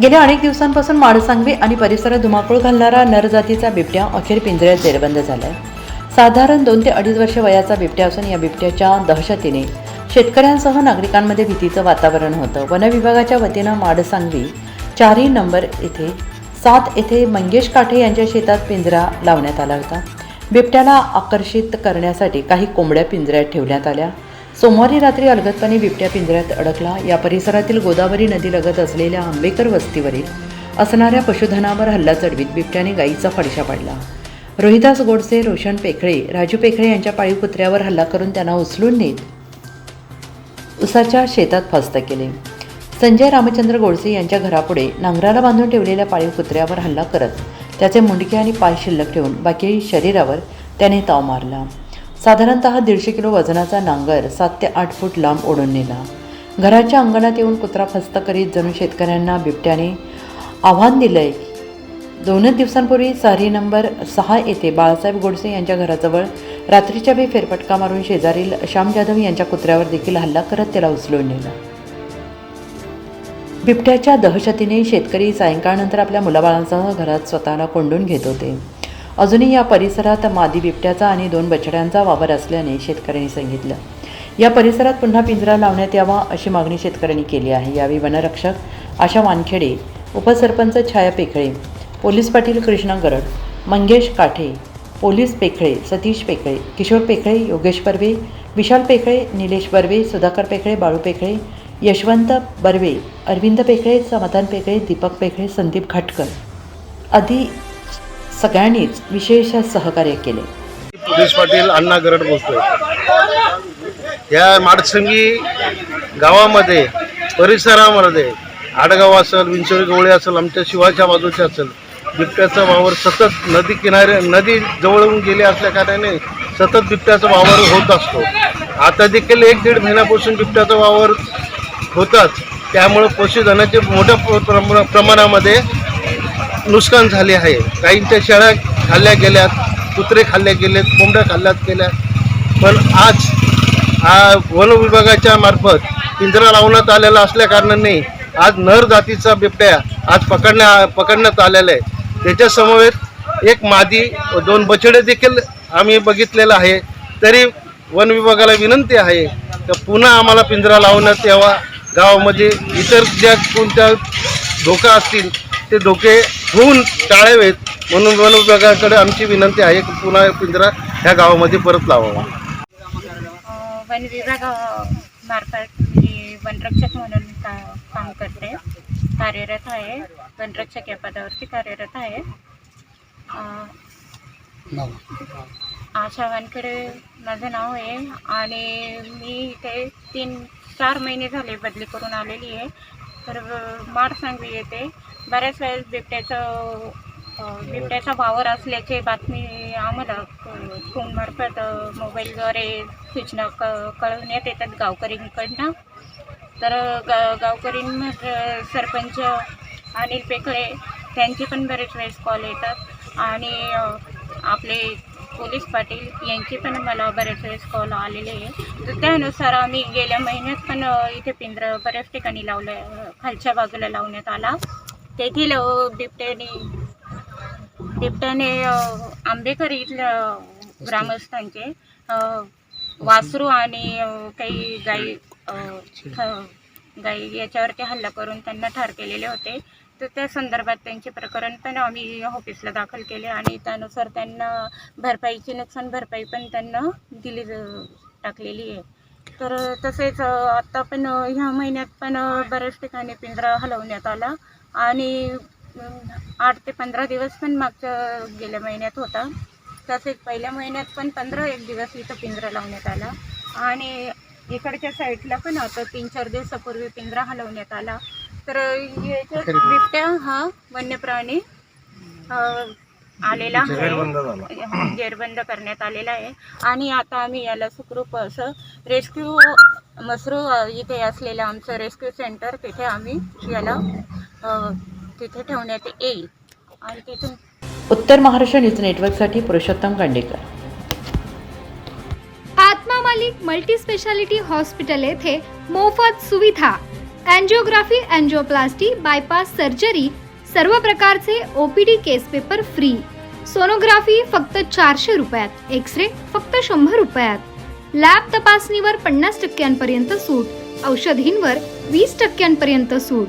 गेल्या अनेक दिवसांपासून माडसांगवी आणि परिसरात धुमाकूळ घालणारा नरजातीचा बिबट्या अखेर पिंजऱ्यात जेरबंद झालाय. साधारण दोन ते अडीच वर्ष वयाचा बिबट्या असून या बिबट्याच्या दहशतीने शेतकऱ्यांसह नागरिकांमध्ये भीतीचं वातावरण होतं. वनविभागाच्या वतीनं माडसांगवी चारही नंबर येथे सात येथे मंगेश काठे यांच्या शेतात पिंजरा लावण्यात आला होता. बिबट्याला आकर्षित करण्यासाठी काही कोंबड्या पिंजऱ्यात ठेवण्यात आल्या. सोमवारी रात्री अलगतपणे बिबट्या पिंजऱ्यात अडकला. या परिसरातील गोदावरी नदीलगत असलेल्या आंबेकर वस्तीवरील असणाऱ्या पशुधनावर हल्ला चढवीत बिबट्याने गायीचा फडशा पाडला. रोहिदास गोडसे रोशन पेखळे राजू पेखळे यांच्या पाळीव कुत्र्यावर हल्ला करून त्यांना उचलून नेत उसाच्या शेतात फस्त केले. संजय रामचंद्र गोडसे यांच्या घरापुढे नांगराला बांधून ठेवलेल्या पाळीव कुत्र्यावर हल्ला करत त्याचे मुंडके आणि पाय शिल्लक ठेवून बाकी शरीरावर त्याने ताव मारला. साधारणतः दीडशे किलो वजनाचा नांगर सात ते आठ फूट लांब ओढून नेला. घराच्या अंगणात येऊन कुत्रा फस्त करीत जणू शेतकऱ्यांना बिबट्याने आव्हान दिलंय. दोनच दिवसांपूर्वी सारी नंबर सहा येथे बाळासाहेब गोडसे यांच्या घराजवळ रात्रीच्या वेळी फेरफटका मारून शेजारील श्याम जाधव यांच्या कुत्र्यावर देखील हल्ला करत त्याला उचलून नेला. बिबट्याच्या दहशतीने शेतकरी सायंकाळनंतर आपल्या मुलाबाळांसह घरात स्वतःला कोंडून घेत होते. अजूनही या परिसरात मादी बिबट्याचा आणि दोन बछड्यांचा वावर असल्याने शेतकऱ्यांनी सांगितलं. या परिसरात पुन्हा पिंजरा लावण्यात यावा अशी मागणी शेतकऱ्यांनी केली आहे. यावेळी वनरक्षक आशा वानखेडे उपसरपंच छाया पेखळे पोलीस पाटील कृष्णा गरड मंगेश काठे पोलीस पेखळे सतीश पेखळे किशोर पेखळे योगेश बर्वे विशाल पेखळे निलेश बर्वे सुधाकर पेखळे बाळू पेखळे यशवंत बर्वे अरविंद पेखळे समाधान पेखळे दीपक पेखळे संदीप घाटकर. आदी सगळ्यांनीच विशेष सहकार्य केले. पोलीस पाटील अण्णा गरड बोलतोय. या माडसंगी गावामध्ये परिसरामध्ये आडगाव असेल विंचोरी गवळी असेल आमच्या शिवाच्या बाजूचे असेल बिबट्याचा वावर सतत नदी किनारे नदी जवळून गेली असल्या कारणाने सतत बिबट्याचा वावर होत असतो. आता देखील एक दीड महिन्यापासून बिबट्याचा वावर होताच. त्यामुळं पशुधनाचे मोठ्या प्र- प्रम- प्रमाणामध्ये नुकसान झाले आहे. काहींच्या शेळ्या खाल्ल्या गेल्यात कुत्रे खाल्ले गेलेत कोंबड्या खाल्ल्यात गेल्या पण आज हा वन विभागाच्या मार्फत पिंजरा लावण्यात आलेला असल्या कारणाने आज नर जातीचा बिबट्या आज पकडण्या पकडण्यात आलेला आहे. त्याच्यासमवेत एक मादी दोन बछडे देखील आम्ही बघितलेलं आहे. तरी वन विभागाला विनंती आहे तर पुन्हा आम्हाला पिंजरा लावण्यात यावा. गावामध्ये इतर ज्या कोणत्या धोका असतील ते धोके होऊन टाळावेत म्हणून वन विभागाकडे आमची विनंती आहे की पुन्हा पिंजरा ह्या गावामध्ये परत लावावा. वन विभाग मार्फत मी वनरक्षक म्हणून का काम करते. कार्यरत आहे. वनरक्षक या पदावरती कार्यरत आहे. आशा वानखेडे माझं नाव आहे. आणि मी इथे तीन चार महिने झाले बदली करून आलेली आहे. तर मार सांगवी येते. बऱ्याच वेळेस बिबट्याचं बिबट्याचा वावर असल्याची बातमी आम्हाला फोनमार्फत मोबाईलद्वारे सूचना क कळवण्यात येतात गावकरींकडनं. तर गा गावकरीं म्हणजे सरपंच अनिल पेकळे त्यांचे पण बरेच वेळेस कॉल येतात. आणि आपले पोलीस पाटील यांचे पण मला बरेच वेळेस कॉल आलेले आहे तर त्यानुसार आम्ही गेल्या महिन्यात पण इथे पिंजरं बऱ्याच ठिकाणी लावलं खालच्या बाजूला लावण्यात आला. तेथील अ, बिबट्याने बिबट्याने आंबेकर इथल्या ग्रामस्थांचे वासरू आणि काही गाई ख- गाई याच्यावरती हल्ला करून त्यांना ठार केलेले होते. तर त्या संदर्भात त्यांचे प्रकरण पण आम्ही ऑफिसला दाखल केले आणि त्यानुसार त्यांना भरपाईची नुकसान भरपाई पण त्यांना दिली टाकलेली आहे. तर तसेच आत्ता पण ह्या महिन्यात पण बऱ्याच ठिकाणी पिंजरा हलवण्यात आला. आणि आठ ते पंधरा दिवस पण मागच्या गेल्या महिन्यात होता. तसेच पहिल्या महिन्यात पण पंधरा एक दिवस इथं पिंजरा लावण्यात आला. आणि इकडच्या साईडला पण आता तीन चार दिवसापूर्वी पिंजरा हलवण्यात आला. तर याच्यात बिबट्या हा वन्य प्राणी आलेला आहे. जेरबंद करण्यात आलेला आहे. आणि आता आम्ही याला सुखरूप असं रेस्क्यू मसरू इथे असलेलं आमचं रेस्क्यू सेंटर तिथे आम्ही याला तिथे ठेवण्यात येईल. आणि तिथून उत्तर महाराष्ट्र न्यूज नेटवर्कसाठी Purushottam Khandekar Atma Malik multi speciality hospital येथे मोफत सुविधा. अँजिओग्राफी अँजिओप्लास्टी बायपास सर्जरी सर्व प्रकारचे O P D case paper free. Sonography फक्त चारशे रुपयात एक्स रे फक्त शंभर रुपयात. लॅब तपासणीवर पन्नास टक्क्यांपर्यंत सूट औषधींवर वीस टक्क्यांपर्यंत सूट.